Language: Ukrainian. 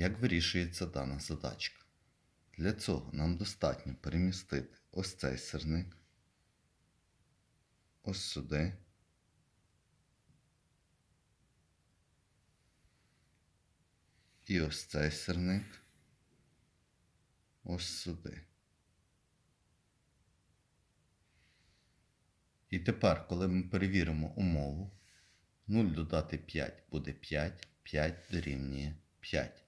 Як вирішується дана задачка? Для цього нам достатньо перемістити ось цей сирник, ось сюди. І ось цей сирник ось сюди. І тепер, коли ми перевіримо умову, 0 додати 5 буде 5, 5 дорівнює 5.